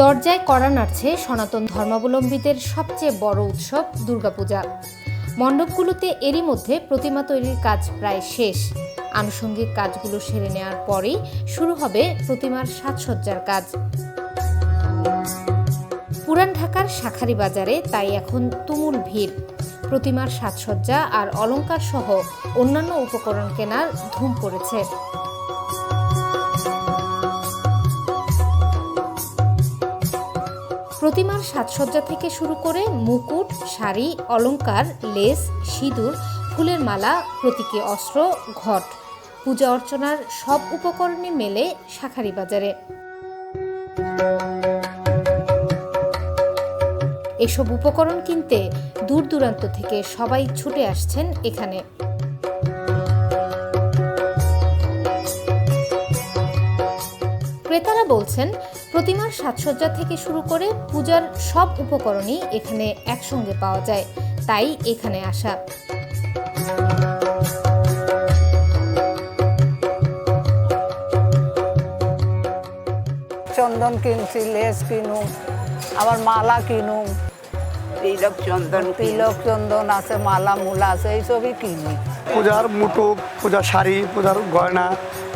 দরজায় কড়া নাড়ছে সনাতন ধর্মাবলম্বীদের সবচেয়ে বড় উৎসব দুর্গাপূজা। মণ্ডপগুলোতে এরই মধ্যে প্রতিমা তৈরির কাজ প্রায় শেষ। আনুষঙ্গিক কাজগুলো সেরে নেওয়ার পরেই শুরু হবে প্রতিমার সাজসজ্জার কাজ। পুরান ঢাকার শাখারি বাজারে তাই এখন তুমুল ভিড়। প্রতিমার সাজসজ্জা আর অলংকার সহ অন্যান্য উপকরণ কেনার ধুম পড়েছে। প্রতিমার সাজসজ্জা থেকে শুরু করে মুকুট, শাড়ি, অলংকার, লেস, সিঁদুর, ফুলের মালা, প্রতীকী অস্ত্র, ঘট। পূজা অর্চনার সব উপকরণে মেলে শাখারি বাজারে এসব উপকরণ কিনতে দূর দূরান্ত থেকে সবাই ছুটে আসছেন এখানে। ক্রেতারা বলছেন প্রতিমার সাজসজ্জা থেকে শুরু করে পূজার সব উপকরণই এখানে একসঙ্গে পাওয়া যায় তাই এখানে আসা। চন্দন কিনছি লেস কিনুম আবার মালা কিনুম তিলক চন্দন তিলক চন্দন আছে মালা মুলা আছে এইসবই কিনি। পূজার মুটুক পূজার শাড়ি পূজার গয়না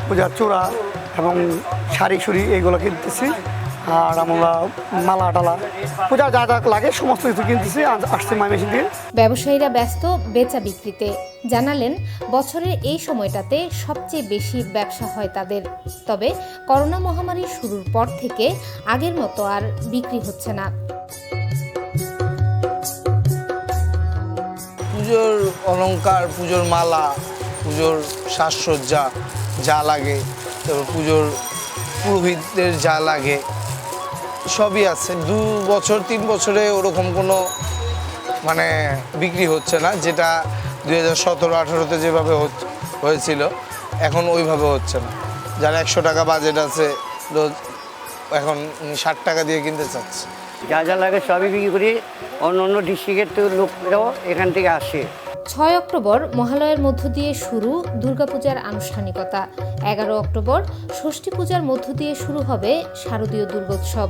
পূজার চূড়া এবং শাড়ি সুড়ি এইগুলো কিনতেছি। আর আমরা মালা টালা পূজা যা যা লাগে সমস্ত কিছু কিনতেছি আজ আসছি ময়মেশিন দিয়ে। ব্যবসায়ীরা ব্যস্ত বেচা বিক্রিতে। জানালেন বছরের এই সময়টাতে সবচেয়ে বেশি ব্যবসা হয় তাদের। তবে করোনা মহামারী শুরুর পর থেকে আগের মতো আর বিক্রি হচ্ছে না। পুজোর অলংকার পুজোর মালা পুজোর সাজসজ্জা যা লাগে তারপর পুজোর পুরোহিতদের যা লাগে, সবই আছে। দু বছর, তিন বছরে ওরকম কোনো মানে বিক্রি হচ্ছে না, যেটা দুই হাজার সতেরো, আঠেরোতে যেভাবে হয়েছিল, এখন ওইভাবে হচ্ছে না। যার একশো টাকা বাজেট আছে রোজ এখন ষাট টাকা দিয়ে কিনতে চাচ্ছে। যা যা লাগে সবই বিক্রি করি, অন্য অন্য ডিস্ট্রিক্টের লোকরাও এখান থেকে আসে। ছয় অক্টোবর মহালয়ের মধ্য দিয়ে শুরু দুর্গাপূজার আনুষ্ঠানিকতা। এগারো অক্টোবর ষষ্ঠী পূজার মধ্য দিয়ে শুরু হবে শারদীয় দুর্গোৎসব।